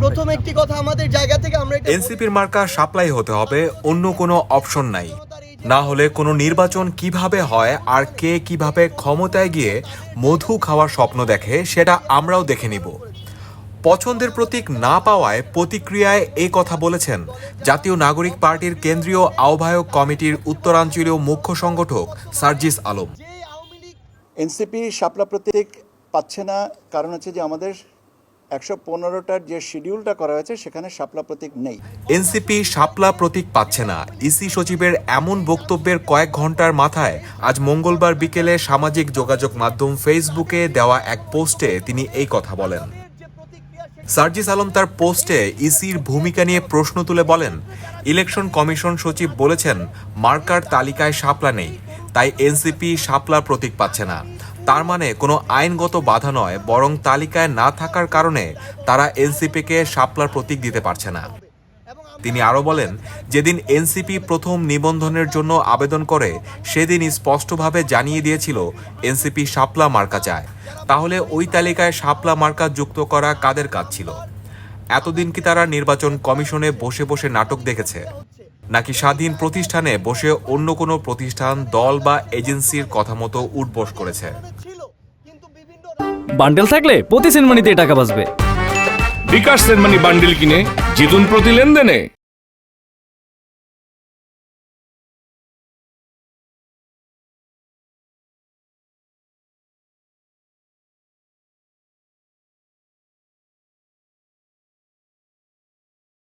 প্রথম একটি কথা আমাদের জায়গা থেকে আমরা এনসিপির মার্কা সাপ্লাই হতে হবে অন্য কোনো অপশন নাই। না হলে কোনো নির্বাচন কীভাবে হয় আর কে কীভাবে ক্ষমতায় গিয়ে মধু খাওয়ার স্বপ্ন দেখে সেটা আমরাও দেখে নিব। পছন্দের প্রতীক না পাওয়ায় প্রতিক্রিয়ায় এই কথা বলেছেন জাতীয় নাগরিক পার্টির কেন্দ্রীয় আহ্বায়ক কমিটির উত্তরাঞ্চলীয় মুখ্য সংগঠক সার্জিস আলম। এনসিপি শাপলা প্রতীক পাচ্ছে না কারণ হচ্ছে যে আমাদের একশো পনেরোটার যে শিডিউলটা করা হয়েছে, সেখানে শাপলা প্রতীক নেই। এনসিপি শাপলা প্রতীক পাচ্ছে না। ইসি সচিবের এমন বক্তব্যের কয়েক ঘণ্টার মাথায় আজ মঙ্গলবার বিকেলে সামাজিক যোগাযোগ মাধ্যম ফেসবুকে দেওয়া এক পোস্টে তিনি এই কথা বলেন। সার্জিস আলম তার পোস্টে ইসির ভূমিকা নিয়ে প্রশ্ন তুলে বলেন, ইলেকশন কমিশন সচিব বলেছেন, মার্কার তালিকায় শাপলা নেই, তাই এনসিপি শাপলা প্রতীক পাচ্ছে না। তার মানে কোনো আইনগত বাধা নয়, বরং তালিকায় না থাকার কারণে তারা এনসিপিকে শাপলার প্রতীক দিতে পারছে না। তিনি আরও বলেন, যেদিন এনসিপি প্রথম নিবন্ধনের জন্য আবেদন করে সেদিন স্পষ্টভাবে জানিয়ে দিয়েছিল এনসিপি শাপলা মার্কা চায়। তাহলে ওই তালিকায় শাপলা মার্কা যুক্ত করা কাদের কাজ ছিল? এতদিন কি তারা নির্বাচন কমিশনে বসে বসে নাটক দেখেছে? নাকি স্বাধীন প্রতিষ্ঠানে বসে অন্য কোনো প্রতিষ্ঠান দল বা এজেন্সির কথা মতো উঠবস করেছে? বান্ডেল থাকলে প্রতি সেনমানিতে টাকা বাঁচবে। বিকাশ সেনমানি বান্ডেল কিনে জিতুন প্রতি লেনদেনে।